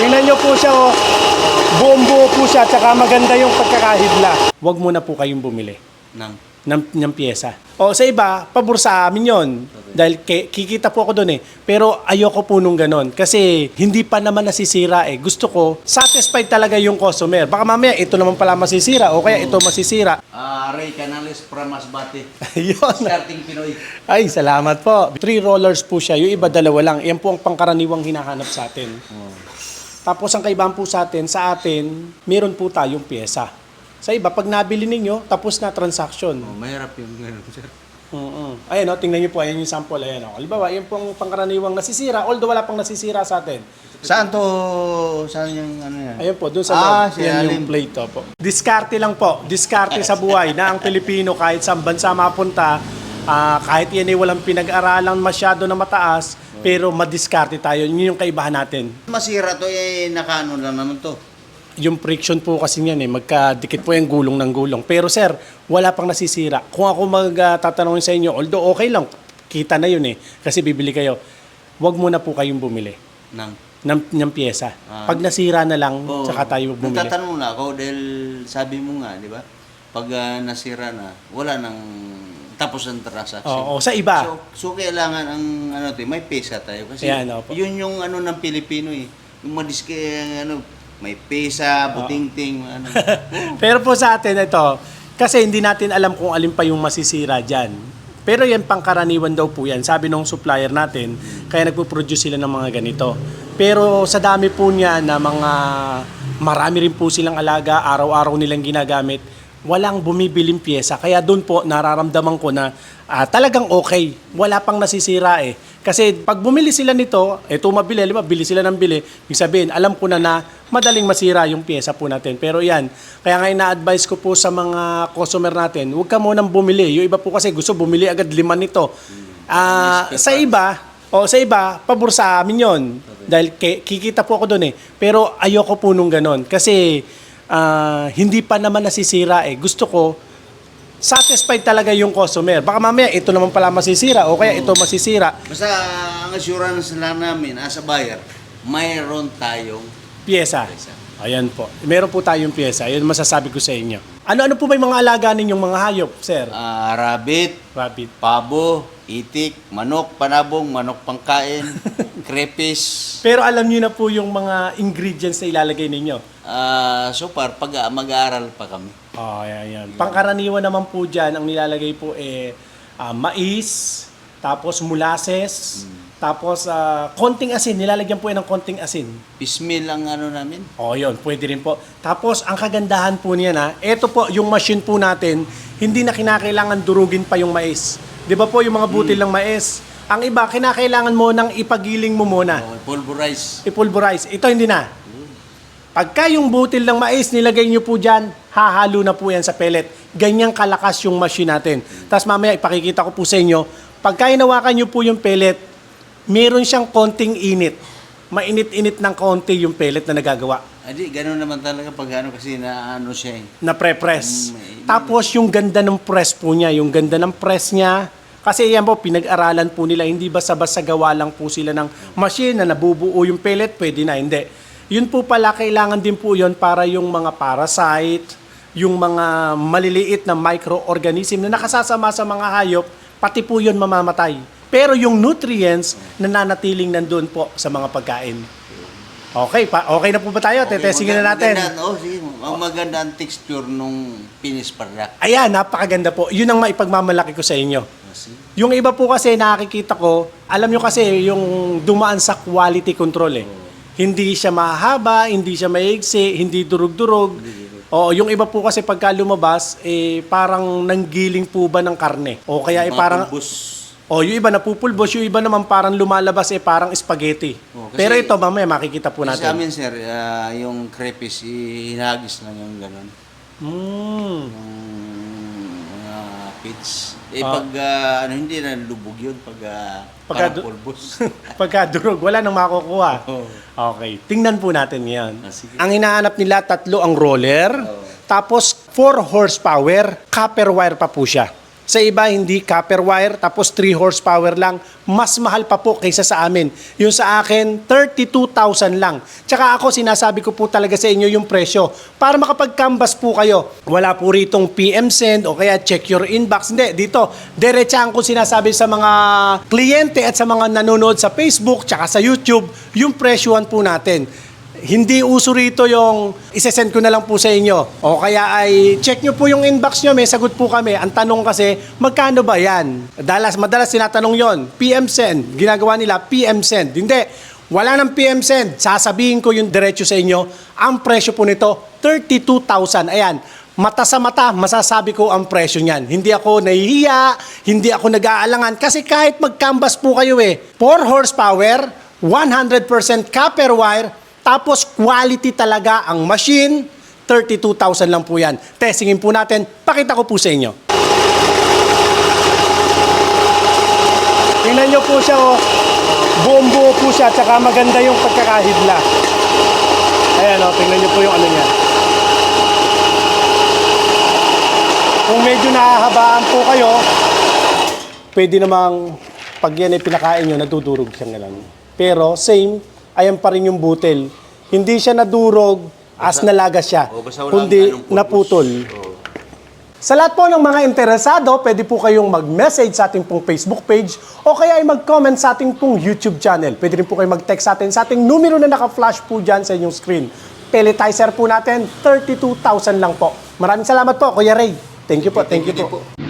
Tingnan nyo po siya, oh. Buong buo po siya, tsaka maganda yung pagkakahidla. Huwag muna po kayong bumili Nang. ng, ng pyesa. O sa iba, pabor sa amin yon Dahil ki- kikita po ako doon eh. Pero ayoko po nung ganon. Kasi hindi pa naman nasisira eh. Gusto ko, satisfied talaga yung customer. Baka mamaya, ito naman pala masisira o kaya ito masisira. Ah, Ray Canales from Masbate. Ayun. Starting Pinoy. Ay, salamat po. Three rollers po siya. Yung iba, dalawa lang. Yan po ang pangkaraniwang hinahanap sa atin. Tapos ang kaibahan po sa atin, sa atin, meron po tayong pyesa. Sa iba, pag nabili ninyo, tapos na transaction. Oh, mahirap yung ganun, sir. Mm Ayan o, tingnan niyo po, ayan yung sample, ayan o. Halimbawa, yan pong pangkaraniwang nasisira, although wala pang nasisira sa atin. Saan to? Saan yung ano yan? Ayan po, doon sa Ah, loob, si yan yung plate o po. Diskarte lang po, diskarte sa buhay na ang Pilipino kahit sa bansa mapunta, ah, kahit yan ay walang pinag-aralan masyado na mataas, pero madiskarte tayo. Yun yung kaibahan natin. Masira to eh, nakaano lang naman to. Yung friction po kasi niyan eh, magkadikit po yung gulong ng gulong. Pero sir, wala pang nasisira. Kung ako magtatanungin sa inyo, although okay lang, kita na yun eh, kasi bibili kayo, wag muna po kayong bumili Nang. ng, ng pyesa. Ah. Pag nasira na lang, Oh, saka tayo bumili. Nagtatanong na ako dahil sabi mo nga, di ba? Pag ah, nasira na, wala nang tapos ang transaction. Oo, sa iba. So, so kailangan ang ano to, may pesa tayo kasi Ayan, opo. yun yung ano ng Pilipino eh. Yung madiske ano, may pesa, buting-ting, ano. Pero po sa atin ito, kasi hindi natin alam kung alin pa yung masisira dyan. Pero yan pangkaraniwan daw po yan. Sabi nung supplier natin, kaya nagpo-produce sila ng mga ganito. Pero sa dami po niya na mga marami rin po silang alaga, araw-araw nilang ginagamit, walang bumibiling pyesa. Kaya doon po nararamdaman ko na ah, talagang okay. Wala pang nasisira eh. Kasi pag bumili sila nito, eto mabili, lima, bili sila ng bili, ibig sabihin, alam ko na na madaling masira yung pyesa po natin. Pero yan, kaya nga ina-advise ko po sa mga customer natin, huwag ka munang bumili. Yung iba po kasi gusto bumili agad lima nito. Ah, sa iba, o sa iba, pabor sa amin yon Dahil ki- kikita po ako doon eh. Pero ayoko po nung ganon. Kasi ah, hindi pa naman nasisira eh. Gusto ko, satisfied talaga yung customer. Baka mamaya ito naman pala masisira o kaya ito masisira. Basta ang assurance lang namin as a buyer, mayroon tayong Pyesa. pesa. Ayan po. Meron po tayong pyesa. Yun masasabi ko sa inyo. Ano-ano po may mga alaga ninyong mga hayop, sir? Ah, rabbit, Rabbit. pabo, itik, manok, panabong, manok pangkain, crayfish. Pero alam niyo na po yung mga ingredients na ilalagay ninyo. Ah, so far, pag mag-aaral pa kami. Oh, ayan, ayan. Pangkaraniwan naman po dyan, ang nilalagay po eh ah, mais, tapos molasses, tapos ah, konting asin. Nilalagyan po yan ng konting asin. Pismil ang ano namin. Oh, yun. Pwede rin po. Tapos, ang kagandahan po niya na, ito po, yung machine po natin, hindi na kinakailangan durugin pa yung mais. Di ba po yung mga butil ng mais? Ang iba, kinakailangan mo nang ipagiling mo muna. Oh, pulverize. I-pulverize. Ito hindi na. Pagka yung butil ng mais, nilagay nyo po dyan, hahalo na po yan sa pellet. Ganyang kalakas yung machine natin. Tapos mamaya, ipakikita ko po sa inyo, pagka inawakan nyo po yung pellet, meron siyang konting init. Mainit-init ng konti yung pellet na nagagawa. Adi, ganun naman talaga pag ano kasi na ano siya eh. na pre-press. May- Tapos yung ganda ng press po niya, yung ganda ng press niya, kasi yan po, pinag-aralan po nila, hindi basta-basta gawa lang po sila ng machine na nabubuo yung pellet, pwede na, hindi. Yun po pala, kailangan din po yun para yung mga parasite, yung mga maliliit na microorganism na nakasasama sa mga hayop, pati po yun mamamatay. Pero yung nutrients, nananatiling nandun po sa mga pagkain. Okay, pa, okay na po ba tayo? Tetestingin na natin. Maganda, oh, sige. Ang maganda ang texture nung finished product. Ayan, napakaganda po. Yun ang maipagmamalaki ko sa inyo. Ah. Yung iba po kasi nakikita ko, alam nyo kasi yung dumaan sa quality control eh. Hindi siya mahaba, hindi siya maigsi, hindi durug-durug. Oo, yung iba po kasi pagka lumabas, eh, parang nanggiling po ba ng karne. O kaya eh, Mga parang... pulbos. O, yung iba napupulbos, yung iba naman parang lumalabas eh, parang spaghetti. Oo, kasi- Pero ito, mamaya makikita po Sa natin. amin, sir, ah, yung crayfish, hinagis lang yung gano'n. Mm. Yung mga pits. Eh, Ah. pag, ah, ano, hindi na lubog yun pag, ah, Pagka parang du- pulbos. Wala nang makukuha. Oo. Okay, tingnan po natin ngayon. Ah, sige. Ang hinahanap nila, tatlo ang roller, Oo. tapos 4 horsepower, copper wire pa po siya. Sa iba, hindi copper wire, tapos 3 horsepower lang. Mas mahal pa po kaysa sa amin. Yung sa akin, 32,000 lang. Tsaka ako, sinasabi ko po talaga sa inyo yung presyo. Para makapag-canvas po kayo. Wala po ritong PM send o kaya check your inbox. Hindi, dito, diretsaan ko sinasabi sa mga kliyente at sa mga nanonood sa Facebook tsaka sa YouTube, yung presyohan po natin hindi uso rito yung isesend ko na lang po sa inyo. O kaya ay check nyo po yung inbox nyo, may sagot po kami. Ang tanong kasi, magkano ba yan? Dalas, madalas tinatanong yon PM send. Ginagawa nila PM send. Hindi. Wala ng PM send. Sasabihin ko yung diretso sa inyo. Ang presyo po nito, 32,000. Ayan. Mata sa mata, masasabi ko ang presyo niyan. Hindi ako nahihiya, hindi ako nag-aalangan. Kasi kahit mag-canvas po kayo eh, 4 horsepower, 100% copper wire, tapos quality talaga ang machine, 32,000 lang po yan. Testingin po natin, pakita ko po sa inyo. Tingnan nyo po siya oh. Buong buo po siya, tsaka maganda yung pagkakahidla. Ayan oh, tingnan nyo po yung ano niya. Kung medyo nahahabaan po kayo, pwede namang pag yan ay pinakain nyo, nadudurog siya nga lang. Pero same, ayan pa rin yung butel. Hindi siya nadurog as nalaga siya, O, basta walang kundi anong naputol. Oo. Sa lahat po ng mga interesado, pwede po kayong mag-message sa ating pong Facebook page o kaya ay mag-comment sa ating pong YouTube channel. Pwede rin po kayo mag-text sa atin sa ating numero na naka-flash po dyan sa inyong screen. Pelletizer po natin, 32,000 lang po. Maraming salamat po, Kuya Ray. Thank you po, thank you Thank you po. po.